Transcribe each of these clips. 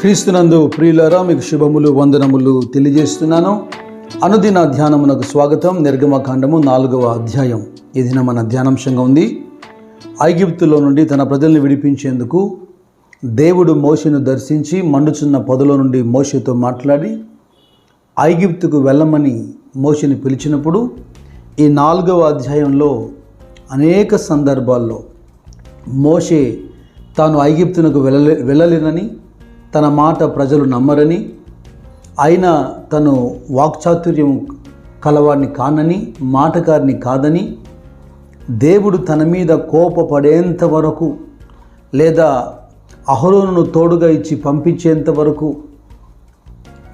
క్రీస్తునందు ప్రియులారా మీకు శుభములు వందనములు తెలియజేస్తున్నాను. అనుదిన ధ్యానమునకు స్వాగతం. నిర్గమకాండము నాలుగవ అధ్యాయం. ఇది మన ధ్యానాంశంగా ఉంది. ఐగిప్తులో నుండి తన ప్రజల్ని విడిపించేందుకు దేవుడు మోషను దర్శించి మండుచున్న పొదలో నుండి మోషతో మాట్లాడి ఐగిప్తుకు వెళ్ళమని మోషని పిలిచినప్పుడు ఈ నాలుగవ అధ్యాయంలో అనేక సందర్భాల్లో మోషే తాను ఐగిప్తునకు వెళ్ళలే వెళ్ళలేనని తన మాట ప్రజలు నమ్మరని ఆయన తను వాక్చాతుర్యం కలవాడిని కానని మాటకారిని కాదని దేవుడు తన మీద కోపపడేంత వరకు లేదా అహరోను తోడుగా ఇచ్చి పంపించేంత వరకు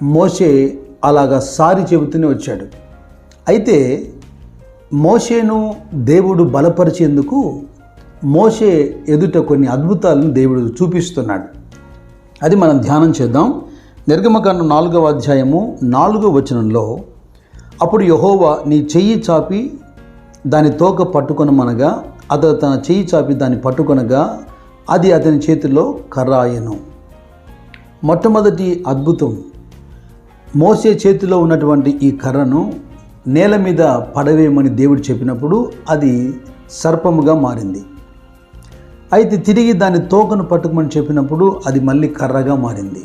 మోషే అలాగా సారి చెబుతూనే వచ్చాడు. అయితే మోషేను దేవుడు బలపరిచేందుకు మోషే ఎదుట కొన్ని అద్భుతాలను దేవుడు చూపిస్తున్నాడు. అది మనం ధ్యానం చేద్దాం. నిర్గమకాండం నాలుగవ అధ్యాయము నాలుగవ వచనంలో అప్పుడు యహోవా నీ చెయ్యి చాపి దాని తోక పట్టుకొనమనగా అతడు తన చెయ్యి చాపి దాన్ని పట్టుకొనగా అది అతని చేతిలో కర్రాయను. మొట్టమొదటి అద్భుతం మోసే చేతిలో ఉన్నటువంటి ఈ కర్రను నేల మీద పడవేయమని దేవుడు చెప్పినప్పుడు అది సర్పముగా మారింది. అయితే తిరిగి దాని తోకను పట్టుకోమని చెప్పినప్పుడు అది మళ్ళీ కర్రగా మారింది.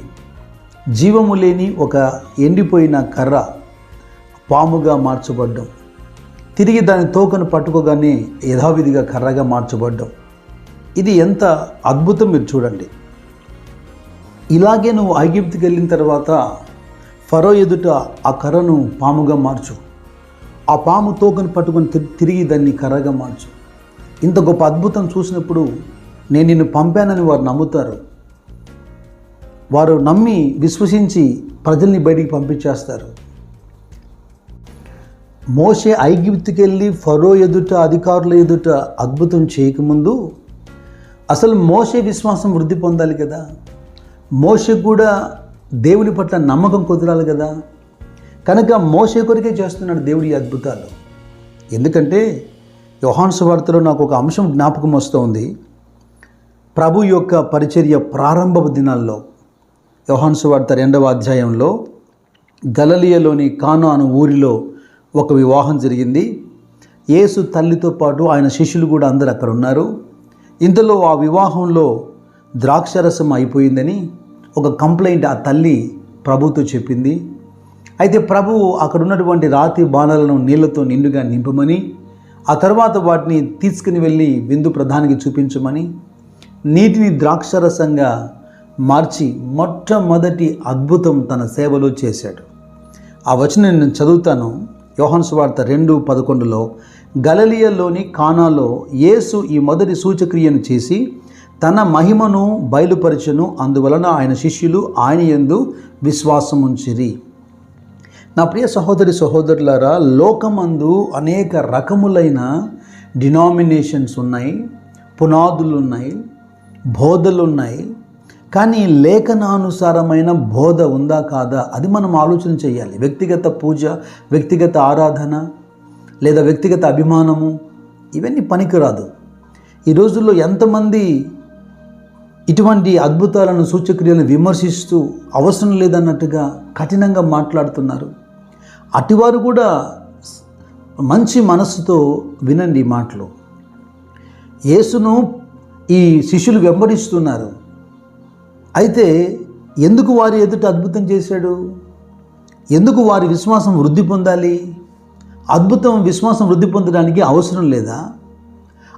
జీవము లేని ఒక ఎండిపోయిన కర్ర పాముగా మార్చబడ్డం. తిరిగి దాని తోకను పట్టుకోగానే యథావిధిగా కర్రగా మార్చబడ్డం. ఇది ఎంత అద్భుతం మీరు చూడండి. ఇలాగే నువ్వు ఐగిప్తికి వెళ్ళిన తర్వాత ఫరో ఎదుట ఆ కర్రను పాముగా మార్చు. ఆ పాము తోకను పట్టుకొని తిరిగి దాన్ని కర్రగా మార్చు. ఇంత గొప్ప అద్భుతం చూసినప్పుడు నేను నిన్ను పంపానని వారు నమ్ముతారు. వారు నమ్మి విశ్వసించి ప్రజల్ని బయటికి పంపించేస్తారు. మోసే ఐగిప్తుకెళ్ళి ఫరో ఎదుట అధికారుల ఎదుట అద్భుతం చేయకముందు అసలు మోషే విశ్వాసం వృద్ధి పొందాలి కదా? మోసే కూడా దేవుని పట్ల నమ్మకం కుదరాలి కదా? కనుక మోసే కొరికే చేస్తున్నాడు దేవుడి అద్భుతాలు. ఎందుకంటే యోహాన్స్ వార్తలో నాకు ఒక అంశం జ్ఞాపకం వస్తోంది. ప్రభు యొక్క పరిచర్య ప్రారంభపు దినాల్లో యోహాన్సు వార్త రెండవ అధ్యాయంలో గలలియలోని కానా అను ఊరిలో ఒక వివాహం జరిగింది. యేసు తల్లితో పాటు ఆయన శిష్యులు కూడా అందరు అక్కడ ఉన్నారు. ఇంతలో ఆ వివాహంలో ద్రాక్షరసం అయిపోయిందని ఒక కంప్లైంట్ ఆ తల్లి ప్రభుతో చెప్పింది. అయితే ప్రభువు అక్కడ ఉన్నటువంటి రాతి బాణాలను నీళ్ళతో నిండుగా నింపమని ఆ తర్వాత వాటిని తీసుకుని వెళ్ళి విందు ప్రధానికి చూపించమని నీటిని ద్రాక్షరసంగా మార్చి మొట్టమొదటి అద్భుతం తన సేవలో చేశాడు. ఆ వచనం నేను చదువుతాను. యోహాను వార్త రెండు పదకొండులో గలలియలోని కానాలో యేసు ఈ మొదటి సూచక్రియను చేసి తన మహిమను బయలుపరచను అందువలన ఆయన శిష్యులు ఆయన యందు విశ్వాసముంచిరి. నా ప్రియ సహోదరి సహోదరులారా లోకమందు అనేక రకములైన డినామినేషన్స్ ఉన్నాయి పునాదులు ఉన్నాయి బోధలు ఉన్నాయి కానీ లేఖనానుసారమైన బోధ ఉందా కాదా? అది మనం ఆలోచన చేయాలి. వ్యక్తిగత పూజ వ్యక్తిగత ఆరాధన లేదా వ్యక్తిగత అభిమానము ఇవన్నీ పనికిరాదు. ఈ రోజుల్లో ఎంతమంది ఇటువంటి అద్భుతాలను సూచక్రియలను విమర్శిస్తూ అవసరం లేదన్నట్టుగా కఠినంగా మాట్లాడుతున్నారు. అటివారు కూడా మంచి మనస్సుతో వినండి మాటలు. యేసును ఈ శిష్యులు వెంబడిస్తున్నారు. అయితే ఎందుకు వారి ఎదుట అద్భుతం చేశాడు? ఎందుకు వారి విశ్వాసం వృద్ధి పొందాలి? అద్భుతం విశ్వాసం వృద్ధి పొందడానికి అవసరం లేదా?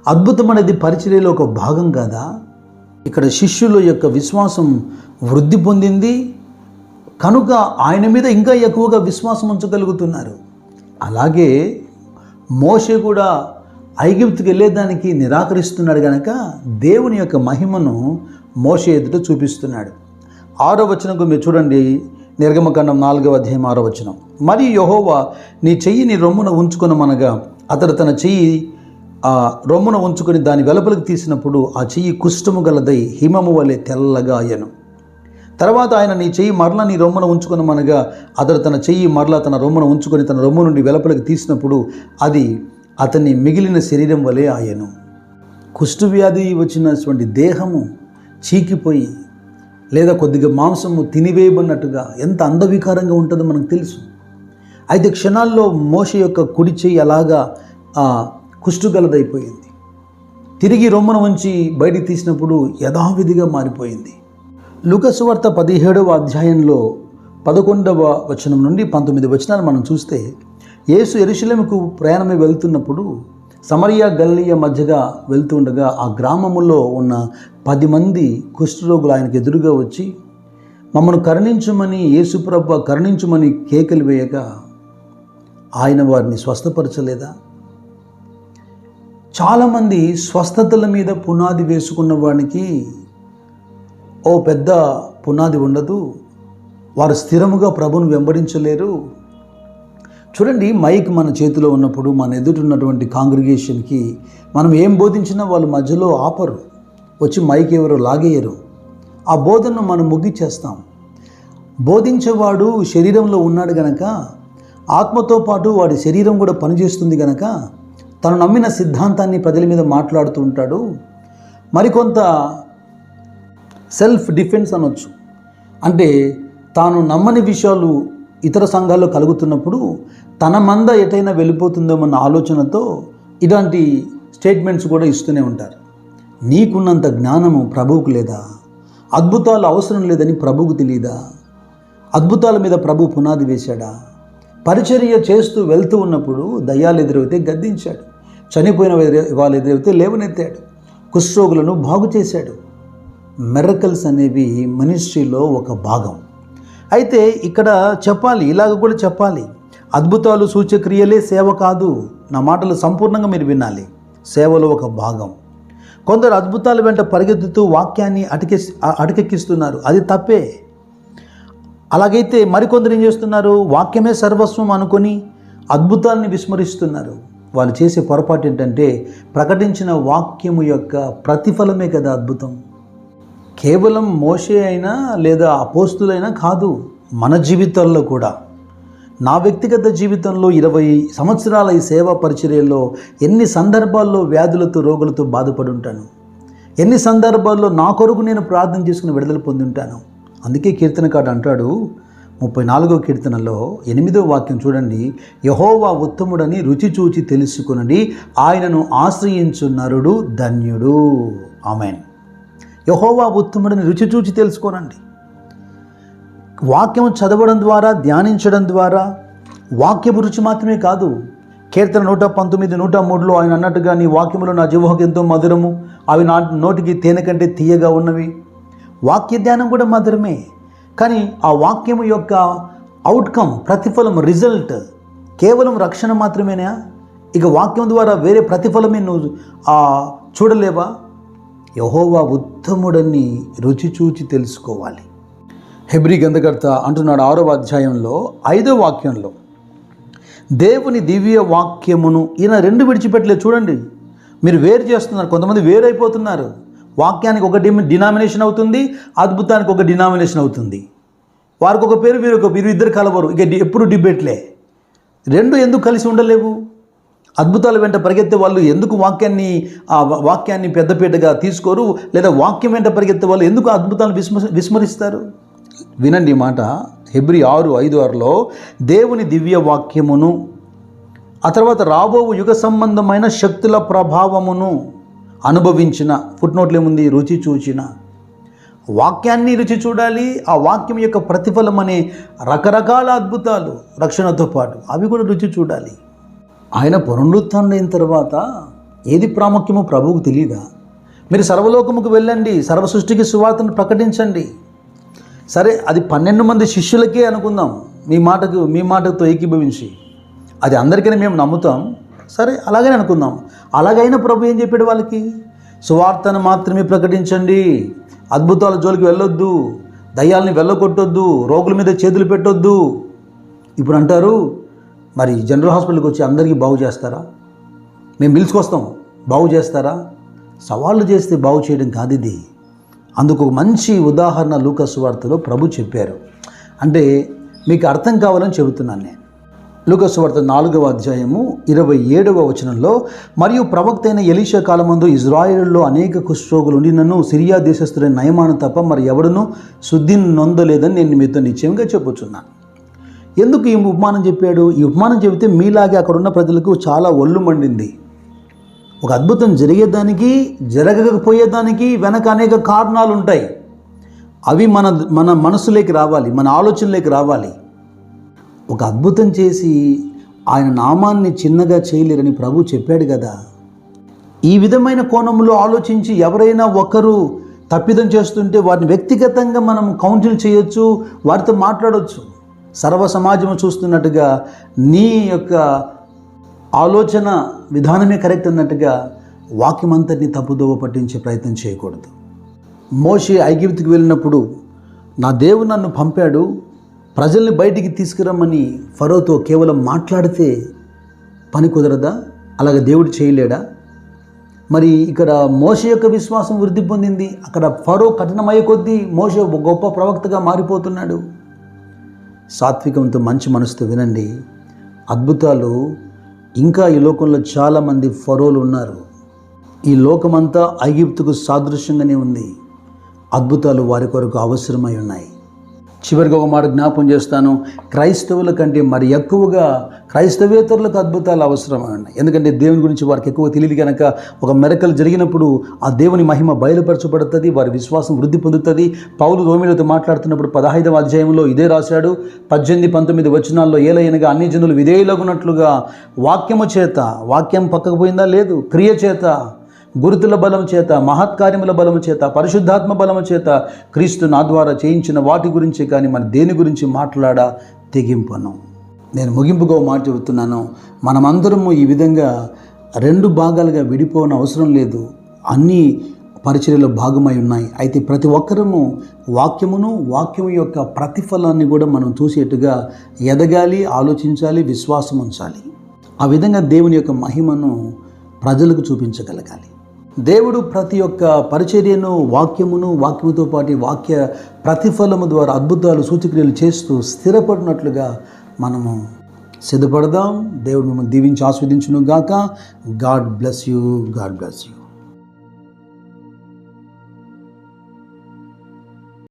అద్భుతం అనేది పరిచర్యలో ఒక భాగం కాదా? ఇక్కడ శిష్యుల యొక్క విశ్వాసం వృద్ధి పొందింది. కనుక ఆయన మీద ఇంకా ఎక్కువగా విశ్వాసం ఉంచగలుగుతున్నారు. అలాగే మోషే కూడా ఐగిప్తుకి వెళ్ళేదానికి నిరాకరిస్తున్నాడు కనుక దేవుని యొక్క మహిమను మోషే ఎదుట చూపిస్తున్నాడు. ఆరో వచనంకు మీరు చూడండి నిర్గమకాండం నాలుగవ అధ్యాయం ఆరో వచనం. మరి యహోవా నీ చెయ్యి నీ రొమ్మున ఉంచుకొనమనగా అతడు తన చెయ్యి ఆ రొమ్మున ఉంచుకొని దాని వెలుపలకు తీసినప్పుడు ఆ చెయ్యి కుష్టము గలదై హిమము వలె తెల్లగా అయ్యను. తర్వాత ఆయన నీ చెయ్యి మరల నీ రొమ్మున ఉంచుకొనమనగా అతడు తన చెయ్యి మరల తన రొమ్మున ఉంచుకొని తన రొమ్ము నుండి వెలుపలకు తీసినప్పుడు అది అతని మిగిలిన శరీరం వలె ఆయను. కుష్ఠవ్యాధి వచ్చినటువంటి దేహము చీకిపోయి లేదా కొద్దిగా మాంసము తినివేయబడినట్టుగా ఎంత అందవికారంగా ఉంటుందో మనకు తెలుసు. అయితే క్షణాల్లో మోష యొక్క కుడి చేయి అలాగా ఆ, తిరిగి రొమ్మను ఉంచి బయటికి తీసినప్పుడు యథావిధిగా మారిపోయింది. లుకసువార్త పదిహేడవ అధ్యాయంలో పదకొండవ వచనం నుండి పంతొమ్మిది వచనాలు మనం చూస్తే యేసు ఎరుశలేముకు ప్రయాణమై వెళ్తున్నప్పుడు సమరియా గల్లియ మధ్యగా వెళ్తూ ఉండగా ఆ గ్రామములో ఉన్న పది మంది కుష్ఠరోగులు ఆయనకు ఎదురుగా వచ్చి మమ్మను కరుణించమని యేసుప్రభ కరుణించమని కేకలు వేయగా ఆయన వారిని స్వస్థపరచలేదా? చాలామంది స్వస్థతల మీద పునాది వేసుకున్న వానికి ఓ పెద్ద పునాది ఉండదు. వారు స్థిరముగా ప్రభును వెంబడించలేరు. చూడండి మైక్ మన చేతిలో ఉన్నప్పుడు మన ఎదుటిన్నటువంటి కాంగ్రిగేషన్కి మనం ఏం బోధించినా వాళ్ళు మధ్యలో ఆపరు. వచ్చి మైక్ ఎవరు లాగేయరు. ఆ బోధనను మనం ముగిచ్చేస్తాం. బోధించేవాడు శరీరంలో ఉన్నాడు గనక ఆత్మతో పాటు వాడి శరీరం కూడా పనిచేస్తుంది గనక తను నమ్మిన సిద్ధాంతాన్ని ప్రజల మీద మాట్లాడుతూ ఉంటాడు. మరికొంత సెల్ఫ్ డిఫెన్స్ అనొచ్చు. అంటే తాను నమ్మని విషయాలు ఇతర సంఘాల్లో కలుగుతున్నప్పుడు తన మంద ఎటైనా వెళ్ళిపోతుందేమన్న ఆలోచనతో ఇలాంటి స్టేట్మెంట్స్ కూడా ఇస్తూనే ఉంటారు. నీకున్నంత జ్ఞానము ప్రభువుకు లేదా? అద్భుతాలు అవసరం లేదని ప్రభువుకు తెలియదా? అద్భుతాల మీద ప్రభు పునాది వేశాడా? పరిచర్య చేస్తూ వెళ్తూ ఉన్నప్పుడు దయ్యాలు ఎదురైతే గద్దించాడు. చనిపోయిన వాళ్ళు ఎదురైతే లేవనెత్తాడు. కుష్ఠరోగులను బాగు చేశాడు. మెరకల్స్ అనేవి మనిషిలో ఒక భాగం. అయితే ఇక్కడ చెప్పాలి ఇలాగ కూడా చెప్పాలి. అద్భుతాలు సూచక్రియలే సేవ కాదు. నా మాటలు సంపూర్ణంగా మీరు వినాలి. సేవలో ఒక భాగం. కొందరు అద్భుతాల వెంట పరిగెత్తుతూ వాక్యాన్ని అటకె అటకెక్కిస్తున్నారు. అది తప్పే. అలాగైతే మరికొందరు ఏం చేస్తున్నారు? వాక్యమే సర్వస్వం అనుకొని అద్భుతాల్ని విస్మరిస్తున్నారు. వాళ్ళు చేసే పొరపాటు ఏంటంటే ప్రకటించిన వాక్యము యొక్క ప్రతిఫలమే కదా అద్భుతం. కేవలం మోషే అయినా లేదా అపోస్తులైనా కాదు మన జీవితాల్లో కూడా. నా వ్యక్తిగత జీవితంలో ఇరవై సంవత్సరాల ఈ సేవా పరిచర్యలో ఎన్ని సందర్భాల్లో వ్యాధులతో రోగులతో బాధపడి ఉంటాను. ఎన్ని సందర్భాల్లో నా కొరకు నేను ప్రార్థన చేసుకుని విడుదల పొంది ఉంటాను అందుకే కీర్తనకాడు అంటాడు ముప్పై నాలుగో కీర్తనలో ఎనిమిదో వాక్యం చూడండి యహోవా ఉత్తముడని రుచి చూచి తెలుసుకునండి ఆయనను ఆశ్రయించు నరుడు ధన్యుడు. ఆమెన్. యహోవా ఉత్తముడిని రుచి చూచి తెలుసుకోనండి. వాక్యం చదవడం ద్వారా ధ్యానించడం ద్వారా వాక్యపు రుచి మాత్రమే కాదు కీర్తన నూట పంతొమ్మిది నూట మూడులో ఆయన అన్నట్టుగా నీ వాక్యములు నా జీవహకు ఎంతో మధురము అవి నా నోటికి తేనె కంటే తీయగా ఉన్నవి. వాక్య ధ్యానం కూడా మధురమే కానీ ఆ వాక్యము యొక్క అవుట్కమ్ ప్రతిఫలం రిజల్ట్ కేవలం రక్షణ మాత్రమేనా? ఇక వాక్యం ద్వారా వేరే ప్రతిఫలమే నువ్వు చూడలేవా? యహోవా ఉత్తముడని రుచి చూచి తెలుసుకోవాలి. హెబ్రి గంధకర్త అంటున్నాడు ఆరవ అధ్యాయంలో ఐదో వాక్యంలో. దేవుని దివ్య వాక్యమును ఈయన రెండు విడిచిపెట్టలేదు చూడండి. మీరు వేరు చేస్తున్నారు కొంతమంది వేరైపోతున్నారు. వాక్యానికి ఒక డినామినేషన్ అవుతుంది అద్భుతానికి ఒక డినామినేషన్ అవుతుంది. వారికి ఒక పేరు వీరు ఒక వీరు ఇద్దరు కలవరు. ఇక డి- ఎప్పుడు డిబేట్లే. రెండు ఎందుకు కలిసి ఉండలేవు? అద్భుతాల వెంట పరిగెత్తే వాళ్ళు ఎందుకు వాక్యాన్ని ఆ వాక్యాన్ని పెద్దపీటగా తీసుకోరు? లేదా వాక్యం వెంట పరిగెత్తే వాళ్ళు ఎందుకు అద్భుతాలు విస్మ విస్మరిస్తారు? వినండి మాట. హెబ్రి ఆరు ఐదు ఆరులో దేవుని దివ్య వాక్యమును ఆ తర్వాత రాబో యుగ సంబంధమైన శక్తుల ప్రభావమును అనుభవించిన. ఫుట్నోట్లు ఏముంది? రుచి చూచిన. వాక్యాన్ని రుచి చూడాలి ఆ వాక్యం యొక్క ప్రతిఫలం అనే రకరకాల అద్భుతాలు రక్షణతో పాటు. అవి కూడా రుచి చూడాలి. ఆయన పునరుత్థానం తర్వాత ఏది ప్రాముఖ్యమో ప్రభువుకు తెలియదా మీరు సర్వలోకముకు వెళ్ళండి సర్వ సృష్టికి సువార్తను ప్రకటించండి. సరే అది పన్నెండు మంది శిష్యులకే అనుకుందాం. మీ మాటకు మీ మాటతో ఏకీభవించి. అది అందరికీ మేము నమ్ముతాం. సరే అలాగనే అనుకుందాం. అలాగైనా ప్రభు ఏం చెప్పాడు వాళ్ళకి? సువార్తను మాత్రమే ప్రకటించండి. అద్భుతాల జోలికి వెళ్ళొద్దు. దయ్యాలని వెళ్ళకొట్టొద్దు రోగుల మీద చేతులు పెట్టొద్దు. ఇప్పుడు అంటారు మరి జనరల్ హాస్పిటల్కి వచ్చి అందరికీ బాగు చేస్తారా? మేము పిలుచుకొస్తాం బాగు చేస్తారా? సవాళ్ళు చేస్తే బాగు చేయడం కాదు ఇది. అందుకు ఒక మంచి ఉదాహరణ లూకస్ వార్తలో ప్రభు చెప్పారు. అంటే మీకు అర్థం కావాలని చెబుతున్నాను నేను. లూకస్ వార్త నాలుగవ అధ్యాయము ఇరవై ఏడవ వచనంలో మరియు ప్రవక్త అయిన ఎలీషా కాలమందు ఇజ్రాయిల్లో అనేక కుష్ఠరోగులు ఉండినను సిరియా దేశస్థులైన నయమాను తప్ప మరి ఎవడనూ శుద్ధిని నొందలేదని నేను మీతో నిశ్చయంగా చెప్పుచున్నాను. ఎందుకు ఈ ఉపమానం చెప్పాడు? ఈ ఉపమానం చెబితే మీలాగే అక్కడ ఉన్న ప్రజలకు చాలా ఒళ్ళు మండింది. ఒక అద్భుతం జరిగేదానికి జరగకపోయేదానికి వెనక అనేక కారణాలు ఉంటాయి అవి మన మన మనసులోకి రావాలి మన ఆలోచనలోకి రావాలి. ఒక అద్భుతం చేసి ఆయన నామాన్ని చిన్నగా చేయలేరని ప్రభు చెప్పాడు కదా. ఈ విధమైన కోణంలో ఆలోచించి ఎవరైనా ఒకరు తప్పిదం చేస్తుంటే వారిని వ్యక్తిగతంగా మనం కౌన్సిల్ చేయొచ్చు వారితో మాట్లాడవచ్చు సర్వ సమాజం చూస్తున్నట్టుగా నీ యొక్క ఆలోచన విధానమే కరెక్ట్ అన్నట్టుగా వాక్యం అంతటిని తప్పుదోవ పట్టించే ప్రయత్నం చేయకూడదు. మోషే ఐగిప్తికి వెళ్ళినప్పుడు నా దేవుడు నన్ను పంపాడు ప్రజల్ని బయటికి తీసుకురమ్మని ఫరోతో కేవలం మాట్లాడితే పని కుదరదా? అలాగే దేవుడు చేయలేడా? మరి ఇక్కడ మోష యొక్క విశ్వాసం వృద్ధి పొందింది. అక్కడ ఫరో కఠినమయ్యే కొద్దీ మోష గొప్ప ప్రవక్తగా మారిపోతున్నాడు. సాత్వికంతో మంచి మనసుతో వినండి. అద్భుతాలు. ఇంకా ఈ లోకంలో చాలామంది ఫరోలు ఉన్నారు. ఈ లోకమంతా ఐగిప్తుకు సాదృశ్యంగానే ఉంది. అద్భుతాలు వారి కొరకు అవసరమై ఉన్నాయి. చివరిగా ఒక మాట జ్ఞాపం చేస్తాను. క్రైస్తవుల కంటే మరి ఎక్కువగా క్రైస్తవేతరులకు అద్భుతాలు అవసరమండి ఎందుకంటే దేవుని గురించి వారికి ఎక్కువ తెలియదు కనుక ఒక మెరకలు జరిగినప్పుడు ఆ దేవుని మహిమ బయలుపరచబడుతుంది వారి విశ్వాసం వృద్ధి పొందుతుంది. పౌలు రోమిలతో మాట్లాడుతున్నప్పుడు పదహైదవ అధ్యాయంలో ఇదే రాశాడు. పద్దెనిమిది పంతొమ్మిది వచనాల్లో ఏలైనగా అన్ని జనులు విధేయులగునట్లుగా వాక్యము చేత వాక్యం పక్కకు పోయిందా? లేదు క్రియ చేత గురుతుల బలం చేత మహత్కార్యముల బలం చేత పరిశుద్ధాత్మ బలము చేత క్రీస్తు నా ద్వారా చేయించిన వాటి గురించి కానీ మన దేని గురించి మాట్లాడా తెగింపను. నేను ముగింపుగా మాట చెబుతున్నాను. మనమందరము ఈ విధంగా రెండు భాగాలుగా విడిపోవన అవసరం లేదు. అన్నీ పరిచర్యలో భాగమై ఉన్నాయి. అయితే ప్రతి ఒక్కరము వాక్యమును వాక్యం యొక్క ప్రతిఫలాన్ని కూడా మనం చూసేట్టుగా ఎదగాలి ఆలోచించాలి విశ్వాసం ఉంచాలి. ఆ విధంగా దేవుని యొక్క మహిమను ప్రజలకు చూపించగలగాలి. దేవుడు ప్రతి ఒక్క పరిచర్యను వాక్యమును వాక్యముతో పాటు వాక్య ప్రతిఫలము ద్వారా అద్భుతాలు సూచక్రియలు చేస్తూ స్థిరపడినట్లుగా మనము సిద్ధపడదాం. దేవుడు మిమ్మల్ని దీవించి ఆస్వాదించును గాక God bless you. God bless you.